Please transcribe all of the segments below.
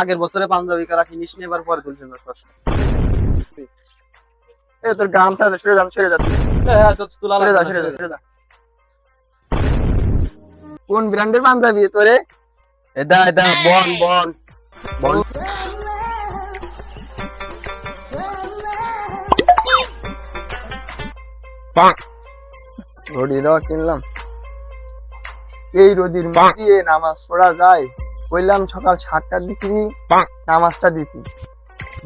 আগের বছরে পাঞ্জাবি কারা কিনিস এবার পরে তুলছিস না সর এ তোর গামছা ছেড়ে দাম ছেড়ে যাচ্ছে। তুলা ছেড়ে ছেড়ে ছেড়ে কোন ব্র্যান্ডের পাঞ্জাবি তোরে? এদা বন বন বন ঘড়ি কিনলাম। এই রোদির মধ্যে নামাজ পড়া যায়। বললাম সকাল সাতটার দিকে নামাজটা দিতি।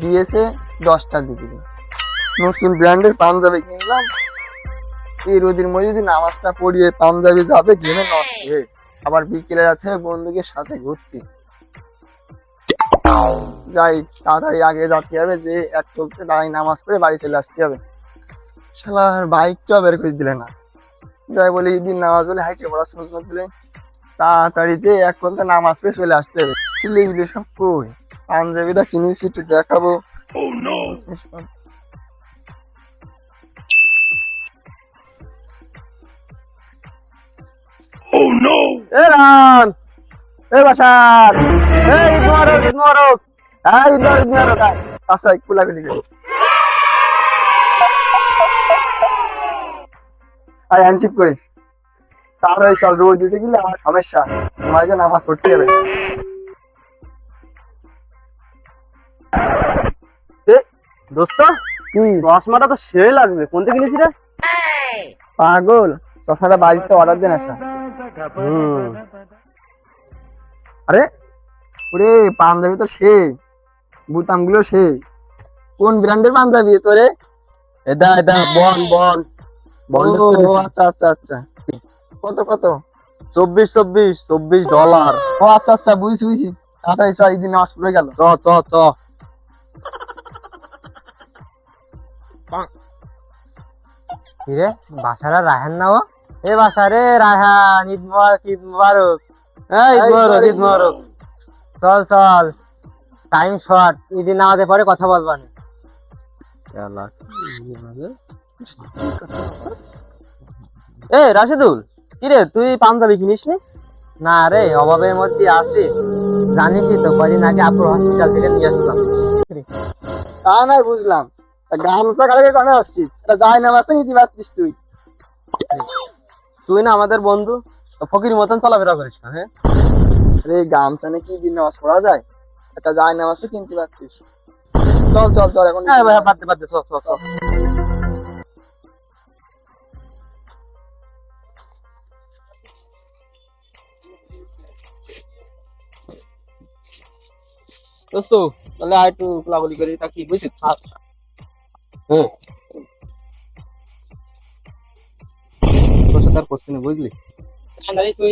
দিয়েছে দশটার দিকে নতুন ব্র্যান্ডের পাঞ্জাবি কিনলাম। এই রোদির মধ্যে যদি নামাজটা পড়িয়ে পাঞ্জাবি যাবে ঘেমে নষ্ট হয়ে আবার বিকেলে যাচ্ছে বন্ধুকে সাথে ঘুরতে। যাই তাড়াতাড়ি আগে যাতে হবে যে এক চলতে দাঁড়াই নামাজ পড়ে বাড়ি চলে আসতে হবে। শালার বাইকটাও বের করে দিলে না। যাই বলে ঈদিন নামাজ বলে হাইটে পড়া শুনতে দিলে তাড়াতাড়ি যে এক ঘণ্টা নামাজ পড়ে চলে আসতে হবে। ছেলেগুলো সব কই? পাঞ্জাবিটা কিনেছি একটু দেখাবো। হ্যাঁ মোবারক ঈদ মোবারক আয়। আচ্ছা কুলা কুলি আয় হ্যান্ডশিপ করে। তাড়াতাড়ি চল রোজ দিতে গেলে আমার সমস্যা। তোমার যে নামাজ পড়তে হবে। দোস্ত কি? চশমাটা তো সেই লাগবে। কোন থেকে কিনেছি রে পাগল চশমাটা বাড়িতে অর্ডার দেন আসা। আরে ওরে পাঞ্জাবি তো সে বুতামগুলো সেই কোন ব্র্যান্ডের পাঞ্জাবি তোরে? এটা এটা বন বন। ও আচ্ছা আচ্ছা আচ্ছা। কত কত? চব্বিশ চব্বিশ চব্বিশ ডলার। ও আচ্ছা আচ্ছা বুঝছি বুঝছি। তাড়াতাড়ি চ নামাজ পড়ে গেল। চ চ চ। কিরে বাসারা রায়হান না ও? এ বাসা রে রায়হান ঈদ মুবারক ঈদ মুবারক। এই ঈদ মোবারক ঈদ মোবারক। চল চল। টাইম শর্ট ঈদের নামাজে পরে কথা বলবা না এ রাশেদুল কিরে তুই পাঞ্জাবি কিনিস নি না রে অভাবের মধ্যে আছি। জানিসই তো কদিন আগে আপুর হসপিটাল থেকে নিয়ে আসলাম। তা বুঝলাম। গামছা কালকে আসছিস? এটা যাই নামাজ তো নিতে পারছিস তুই। তুই না আমাদের বন্ধু ফকির মতন চলাফেরা করিস না হ্যাঁ? আরে গামছা নিয়ে কি দিন নামাজ পড়া যায়। এটা যাই নামাজ তো কিনতে পারছিস চল চল চল এখন হ্যাঁ ভাই বাদ দে বাদ দে চ দোস্ত তাহলে আর একটু কোলাগুলি করি তা বুঝছি বুঝছিস হ্যাঁ তোর সাথে আর করছি না বুঝলি? তুই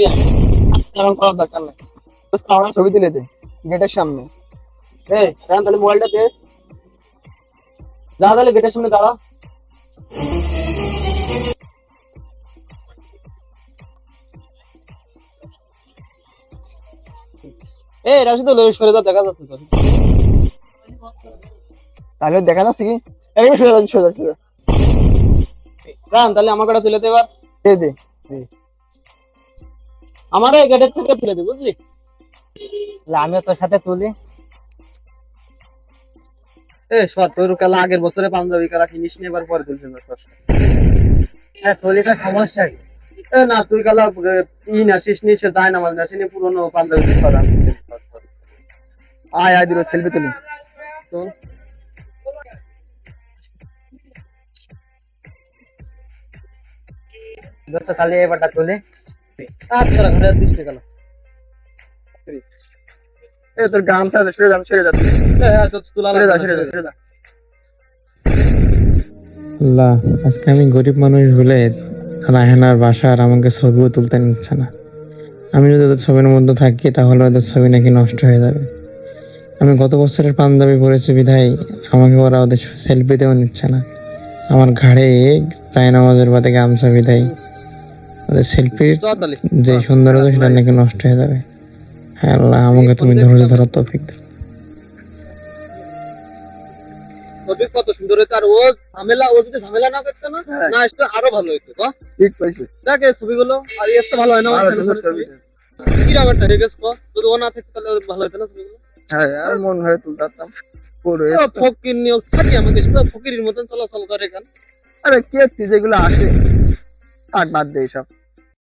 করার দরকার নাই। দোস্ত, আমরা ছবি দিলে দে গেটের সামনে। এই তাহলে মোবাইলটা দে। যা তাহলে গেটের সামনে দাঁড়া। সরে যা দেখা যাচ্ছে তোর তাহলে দেখা যাচ্ছে কি? এই সোজা যাচ্ছে, সোজা সোজা রান তাহলে আমার কাটা তুলে দে এবার। দে দে। আমার এই গেটের থেকে তুলে দে বুঝলি? আমিও তোর সাথে তুলি। এ সর তোর কাল আগের বছরে পাঞ্জাবি কারা কিনিস নি এবার পরে তুলছিস না সর হ্যাঁ তুলি তো সমস্যা কি? না তুই কালা ই নাসিস নি সে যায় না মাঝে নাসিনি পুরনো পাঞ্জাবি করা আয় আয় দিল সেলফি তুলি। দোস্ত এবারটা তুলি। আচ্ছা ঘরে এ তোর গামছা আছে ছেড়ে দাম ছেড়ে যাচ্ছে এ হ্যাঁ তো তুলা ছেড়ে ছেড়ে আল্লাহ আজকে আমি গরিব মানুষ হলে রায়হানার বাসা আর আমাকে ছবিও তুলতে নিচ্ছে না। আমি যদি ওদের ছবির মধ্যে থাকি তাহলে ওদের ছবি নাকি নষ্ট হয়ে যাবে। আমি গত বছরের পাঞ্জাবি পরেছি বিধায় আমাকে ওরা ওদের সেলফি সেলফিতেও নিচ্ছে না আমার ঘাড়ে চায়না মজুর বাদে গামছা বিধায় ওদের সেলফির তাহলে যে সৌন্দর্য সেটা নাকি নষ্ট হয়ে যাবে হ্যাঁ আল্লাহ আমাকে তুমি ধৈর্য ধরার তৌফিক দাও ছবি কত সুন্দর হইতো আর ও ঝামেলা ও যদি ঝামেলা না করতো না হ্যাঁ। না আসলে আরও ভালো হইতো ঠিক কইছে দেখ এই ছবিগুলো আর তো ভালো হয় না কি ব্যাপারটা রেগে গেছ যদি ও না থাকতো তাহলে ভালো হতো না ছবিগুলো হ্যাঁ আর মন হয়ে তুলতাম। পরে ফকির নিয়োগ থাকি আমাদের ফকিরের মতন চলাচল করে এখানে আরে কে যেগুলো আসে আর বাদ দেয় সব